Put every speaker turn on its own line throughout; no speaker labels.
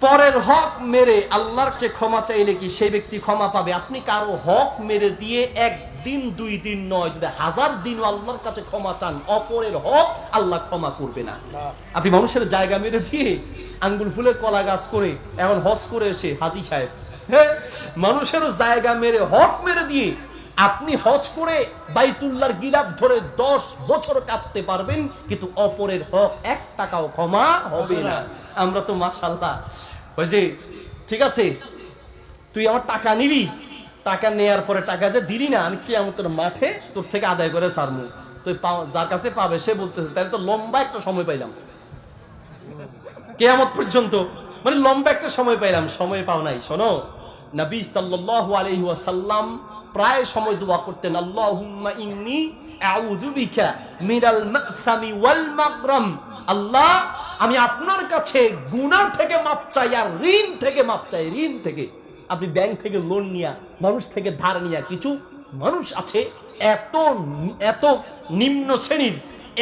পরের হক মেরে আল্লাহর চেয়ে ক্ষমা চাইলে কি সেই ব্যক্তি ক্ষমা পাবে? আপনি কারও হক মেরে দিয়ে একদিন দুই দিন নয় যদি হাজার দিনও আল্লাহর কাছে ক্ষমা চান অপরের হক আল্লাহ ক্ষমা করবে না। আপনি মানুষের জায়গা মেরে দিয়ে আঙ্গুল ফুলের কলা গাছ করে এখন হজ করে এসে হাজি সাহেব। হ্যাঁ মানুষের জায়গা মেরে হক মেরে দিয়ে আপনি হজ করে বাইতুল্লাহর গিলাপ ধরে দশ বছর কাটতে পারবেন, কিন্তু অপরের হক এক টাকাও ক্ষমা হবে না। আমরা তো মাশাল্লাহ ওই যে, ঠিক আছে? তুই আমার টাকা নিবি? টাকা নেয়ার পরে টাকা যে দিলি না, আমি কি আমার তোর মাঠে তোর থেকে আদায় করে সারমু তুই যার কাছে পাবে, সে বলতেছে, তাহলে তো লম্বা একটা সময় পাইলাম। কেয়ামত পর্যন্ত মানে লম্বা একটা সময় পাইলাম। সময় পাও নাই, শোনো? নবী সাল্লাল্লাহু আলাইহি ওয়াসাল্লাম প্রায় সময় দোয়া করতেন আল্লাহ, আমি আপনার কাছে গুনাহ থেকে মাপ চাই আর ঋণ থেকে মাপ চাই, ঋণ থেকে। আপনি ব্যাংক থেকে লোন নিয়া, মানুষ থেকে ধার নিয়া, কিছু মানুষ আছে, এত এত নিম্ন শ্রেণির,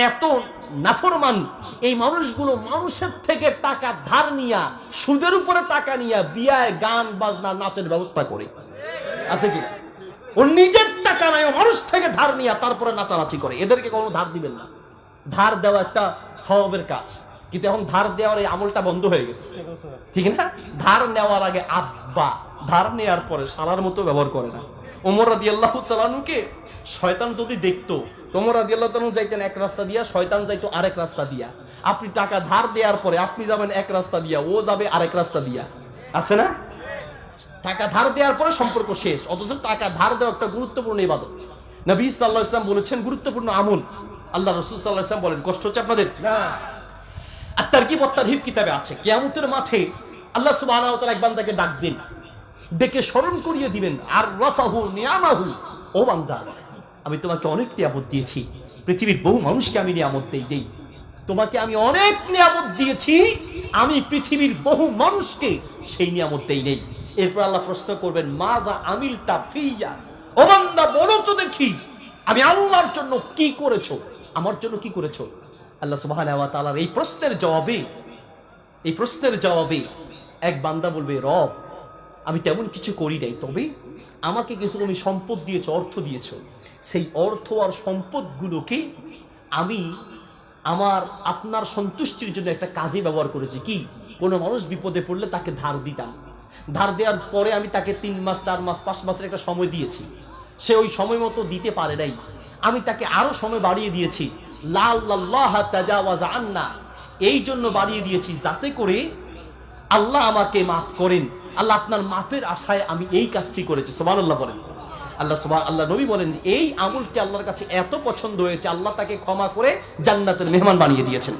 এত নাফরমান, এই মানুষগুলো মানুষের থেকে টাকা ধার নিয়া, সুদের উপরে টাকা নিয়া বিয়ায় গান, বাজনা, নাচের ব্যবস্থা করে। আছে কি? ও নিজের টাকা নাই মানুষ থেকে ধার নিয়া তারপরে নাচানাচি করে। এদেরকে কোনো ধার দিবেন না। ধার দেওয়া একটা স্বভাবের কাজ। কিন্তু এখন ধার দেওয়ার এই আমলটা বন্ধ হয়ে গেছে। ঠিক না? ধার নেওয়ার আগে আব্বা ধার নেওয়ার পরে সালার মতো ব্যবহার করে না। ওমর রাদি আল্লাহ তালানুকে শয়তান যদি দেখতো ওমর রাদি আল্লাহ তালু যাইতেন এক রাস্তা দিয়া শয়তান যাইতো আরেক রাস্তা দিয়া। আপনি টাকা ধার দেওয়ার পরে আপনি যাবেন এক রাস্তা দিয়া ও যাবে আরেক রাস্তা দিয়া। আছে না? টাকা ধার দেওয়ার পরে সম্পর্ক শেষ। অথচ টাকা ধার দেওয়া একটা গুরুত্বপূর্ণ ইবাদত। নবী সাল্লাহ ইসলাম বলেছেন গুরুত্বপূর্ণ আমল। আল্লাহ রসুল সাল্লাহ ইসলাম বলেন কষ্ট হচ্ছে আপনাদের?
না।
আর তারকিব অত্যাধিক কিতাবে আছে। কেয়ামতের মাঠে আল্লাহ এক বান্দাকে ডাক দিন। ডেকে স্মরণ করিয়ে দিবেন আর রাফাহু নিয়ামাহু। ও বান্দা আমি তোমাকে অনেক নিয়ামত দিয়েছি। পৃথিবীর বহু মানুষকে আমি নিয়ামত দেই দেই। তোমাকে আমি অনেক নিয়ামত দিয়েছি আমি পৃথিবীর বহু মানুষকে সেই নিয়ামত দেই নেই এরপর আল্লাহ প্রশ্ন করবেন মা দা আমিল ফিয়া? ও বান্দা, বলো তো দেখি, আমি আল্লাহর জন্য কি করেছ? আমার জন্য কি করেছ? আল্লাহ সুবহানাহু ওয়া তাআলার এই প্রশ্নের জবাবে, এই প্রশ্নের জবাবে এক বান্দা বলবে, রব, আমি তেমন কিছু করি নাই, তবে আমাকে কিছু তুমি সম্পদ দিয়েছ, অর্থ দিয়েছ। সেই অর্থ আর সম্পদগুলোকে আমি আমার, আপনার সন্তুষ্টির জন্য একটা কাজে ব্যবহার করেছি। কি? কোনো মানুষ বিপদে পড়লে তাকে ধার দিতাম। ধার দেওয়ার পরে আমি তাকে তিন মাস, চার মাস, পাঁচ মাসের একটা সময় দিয়েছি। সে ওই সময় মতো দিতে পারে নাই। আমি তাকে আরও সময় বাড়িয়ে দিয়েছি। আন্না। এই জন্য বাড়িয়ে দিয়েছি যাতে করে আল্লাহ আমাকে মাফ করেন। আল্লাহ আপনার মাফের আশায় আমি এই কাজটি করেছি। সোমান আল্লাহ বলেন। আল্লাহ সুবাহ আল্লাহ নবী বলেন, এই আমলকে আল্লাহর কাছে এত পছন্দ হয়েছে, আল্লাহ তাকে ক্ষমা করে জান্নাতের মেহমান বানিয়ে দিয়েছেন।